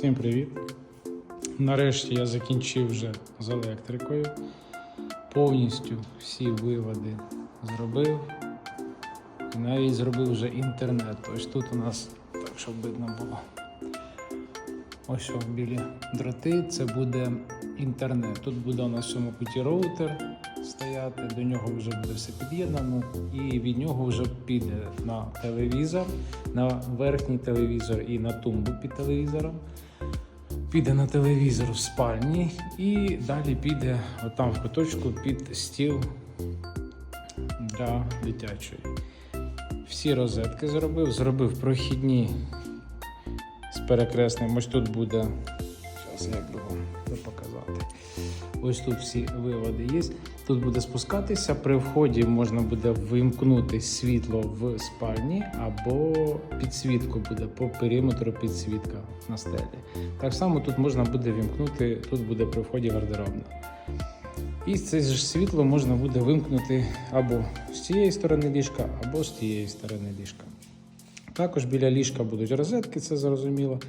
Всім привіт! Нарешті я закінчив вже з електрикою. Повністю всі виводи зробив. І навіть зробив вже інтернет. Ось тут у нас, так щоб видно було. Ось о, білі дроти, це буде інтернет. Тут буде у нас в цьому куті роутер стояти, до нього вже буде все під'єднано, і від нього вже піде на телевізор, на верхній телевізор і на тумбу під телевізором. Піде на телевізор в спальні і далі піде отам в куточку під стіл для дитячої. Всі розетки зробив, зробив прохідні з перекресним. Ось тут буде. Зараз як би вам показати. Ось тут всі виводи є. Тут буде спускатися. При вході можна буде вимкнути світло в спальні або підсвітку буде по периметру підсвітка на стелі. Так само тут можна буде вимкнути, тут буде при вході гардеробна. І це ж світло можна буде вимкнути або з цієї сторони ліжка, або з тієї сторони ліжка. Також біля ліжка будуть розетки, це зрозуміло.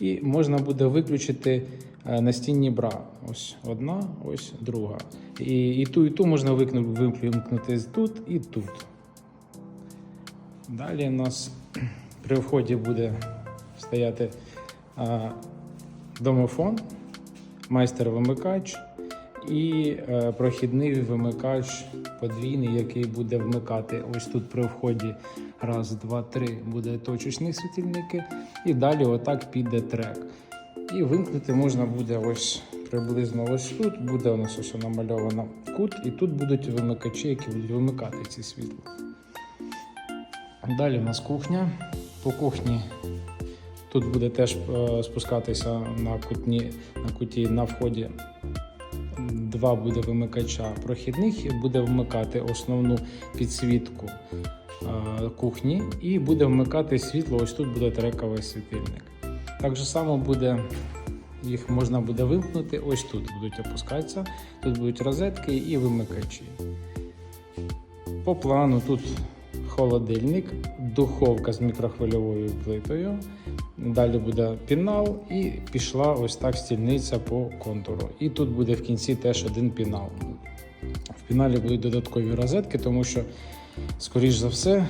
І можна буде виключити е, настінні бра. Ось одна, ось друга. І, і ту, і ту можна вимкнути тут і тут. Далі у нас при вході буде стояти а, домофон, майстер-вимикач і е, прохідний вимикач подвійний, який буде вмикати ось тут при вході. Раз, два, три буде точечні світильники, і далі отак піде трек. І вимкнути можна буде ось приблизно ось тут. Буде у нас ось намальовано кут, і тут будуть вимикачі, які будуть вимикати ці світло. Далі у нас кухня. По кухні тут буде теж е, спускатися на кутні, на куті на вході. Два буде вимикача прохідних буде вмикати основну підсвітку е, кухні і буде вмикати світло. Ось тут буде трековий світильник. Так само буде. Їх можна буде вимкнути. Ось тут будуть опускатися. Тут будуть розетки і вимикачі. По плану тут холодильник, духовка з мікрохвильовою плитою. Далі буде пінал і пішла ось так стільниця по контуру. І тут буде в кінці теж один пінал. В піналі будуть додаткові розетки, тому що, скоріш за все,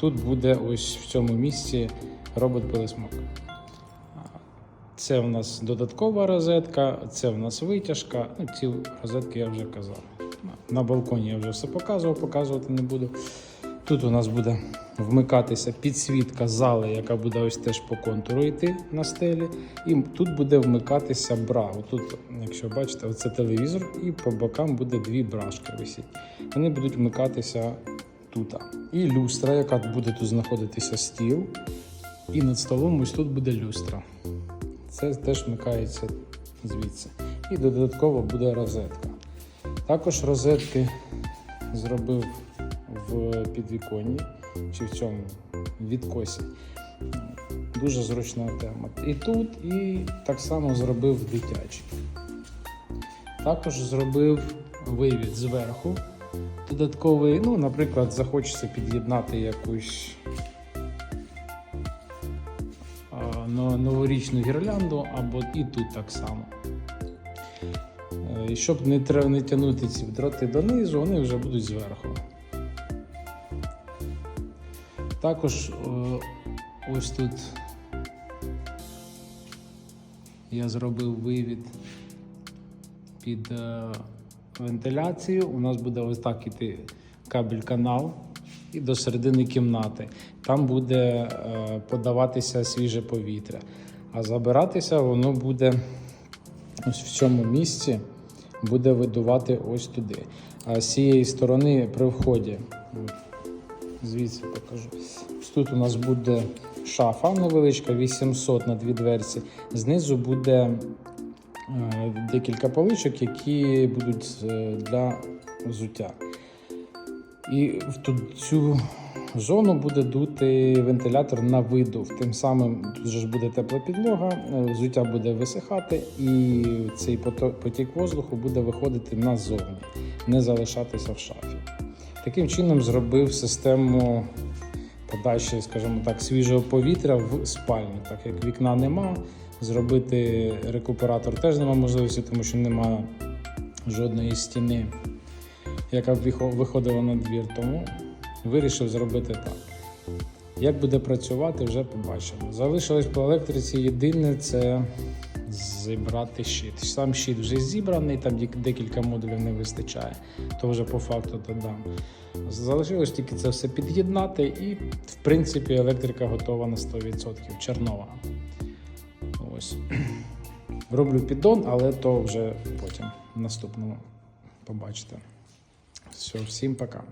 тут буде ось в цьому місці робот пилисмок. Це у нас додаткова розетка, це у нас витяжка. Ну, ці розетки я вже казав. На балконі я вже все показував, показувати не буду. Тут у нас буде вмикатися підсвітка зали, яка буде ось теж по контуру йти на стелі. І тут буде вмикатися бра. Тут, якщо бачите, оце телевізор, і по бокам буде дві брашки висіть. Вони будуть вмикатися тут. І люстра, яка буде тут знаходитися стіл. І над столом ось тут буде люстра. Це теж вмикається звідси. І додатково буде розетка. Також розетки зробив в підвіконні чи в цьому відкосі. Дуже зручна тема. І тут, і так само зробив дитячий. Також зробив вивід зверху. Додатковий, ну, наприклад, захочеться під'єднати якусь а, новорічну гірлянду, або і тут так само. Е, І щоб не, не тягнути ці дроти донизу, вони вже будуть зверху. Також е, ось тут я зробив вивід під е, вентиляцію. У нас буде ось так іти кабель-канал і до середини кімнати. Там буде е, подаватися свіже повітря. А забиратися воно буде ось в цьому місці, буде видувати ось туди. А з цієї сторони при вході. Звідси покажу. Ось Тут у нас буде шафа невеличка, 800 на дві дверці. Знизу буде е, декілька поличок, які будуть е, для взуття. І в цю зону буде дути вентилятор на видув. Тим самим тут же ж буде тепла підлога, е, взуття буде висихати, і цей потік воздуху буде виходити назовні, не залишатися в шафі. Таким чином зробив систему подачі, скажімо так, свіжого повітря в спальню, так як вікна нема. Зробити рекуператор теж нема можливості, тому що немає жодної стіни, яка б виходила на двір. Тому вирішив зробити так. Як буде працювати, вже побачимо. Залишилось по електриці єдине це зібрати щит. Сам щит вже зібраний, там декілька модулів не вистачає, то вже по факту додам. Залишилось тільки це все під'єднати, і в принципі електрика готова на 100%. Чернова. Ось. Роблю піддон, але то вже потім в наступному побачите. Все, всім пока.